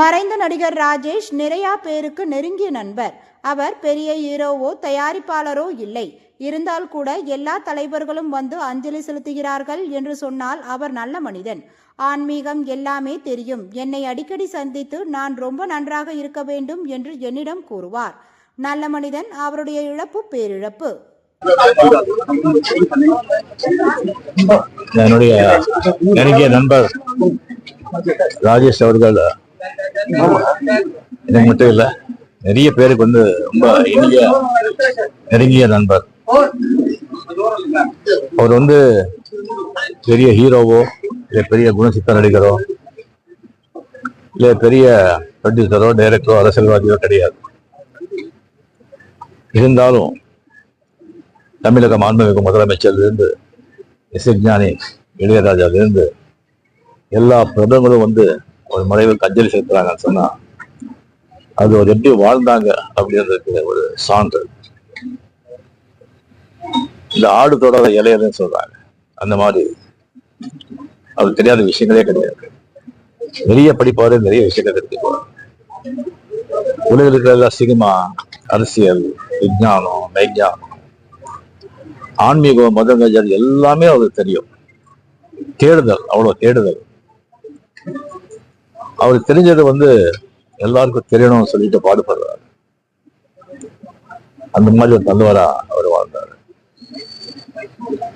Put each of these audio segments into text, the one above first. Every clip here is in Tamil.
மறைந்த நடிகர் ராஜேஷ் நிறையா பேருக்கு நெருங்கிய நண்பர். அவர் பெரிய ஹீரோவோ தயாரிப்பாளரோ இல்லை. இருந்தால் கூட எல்லா தலைவர்களும் வந்து அஞ்சலி செலுத்துகிறார்கள் என்று சொன்னால் அவர் நல்ல மனிதன். ஆன்மீகம் எல்லாமே தெரியும். என்னை அடிக்கடி சந்தித்து நான் ரொம்ப நன்றாக இருக்க வேண்டும் என்று என்னிடம் கூறுவார். நல்ல மனிதன் அவருடைய இழப்பு பேரிழப்பு. என்னுடைய நெருங்கிய நண்பர் ராஜேஷ் அவர்கள் எனக்கு மட்டும் இல்ல. நிறைய பேருக்கு வந்து ரொம்ப இனிய நெருங்கிய நண்பர். அவர் வந்து பெரிய ஹீரோவோ இல்ல பெரிய குணசித்த நடிகரோ இல்ல பெரிய ப்ரொடியூசரோ டைரக்டரோ அரசியல்வாதியோ கிடையாது. இருந்தாலும் தமிழக மாண்புமிகு முதலமைச்சர்லேருந்து இசைஞானி இளையராஜாவிலிருந்து எல்லா பிரபலங்களும் வந்து ஒரு மறைவுக்கு அஞ்சலி செலுத்துறாங்கன்னு சொன்னா அது ஒரு எப்படி வாழ்ந்தாங்க அப்படின்றதுக்கு ஒரு சான்று. இந்த ஆடு தொடர இலையதுன்னு சொல்றாங்க. அந்த மாதிரி. அது தெரியாத விஷயங்களே கிடையாது. நிறைய படிப்பாரு நிறைய விஷயங்கள் தெரிஞ்சுக்குவார் உலகில் இருக்கிற எல்லா சினிமா அரசியல் விஞ்ஞானம் மெய்ஞானம் ஆன்மீகம் மதங்கள் எல்லாமே அவருக்கு தெரியும். தேடுதல் அவ்வளவு தேடுதல். அவர் தெரிஞ்சது வந்து எல்லாருக்கும் தெரியணும்னு சொல்லிட்டு பாடுபடுறாரு. அந்த மாதிரி ஒரு நல்லவரா அவர் வாழ்ந்தாரு.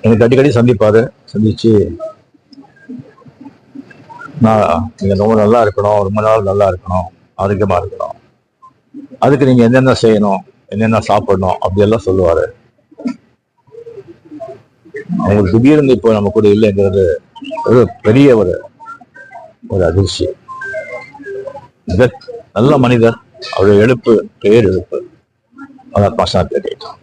எனக்கு அடிக்கடி சந்திப்பாரு சந்திச்சு நான் நீங்க ரொம்ப நல்லா இருக்கணும் ரொம்ப நாள் நல்லா இருக்கணும் ஆரோக்கியமா இருக்கணும். அதுக்கு நீங்க என்னென்ன செய்யணும் என்னென்ன சாப்பிடணும் அப்படி எல்லாம் சொல்லுவாரு. அவங்களுக்கு திடீர்னு இப்போ நம்ம கூட இல்லைங்கிறது ஒரு பெரிய ஒரு ஒரு அதிர்ச்சி. நல்ல மனிதர். அவருடைய எழுப்பு பேர் எழுப்பு அதான் பாஷா கேட்டான்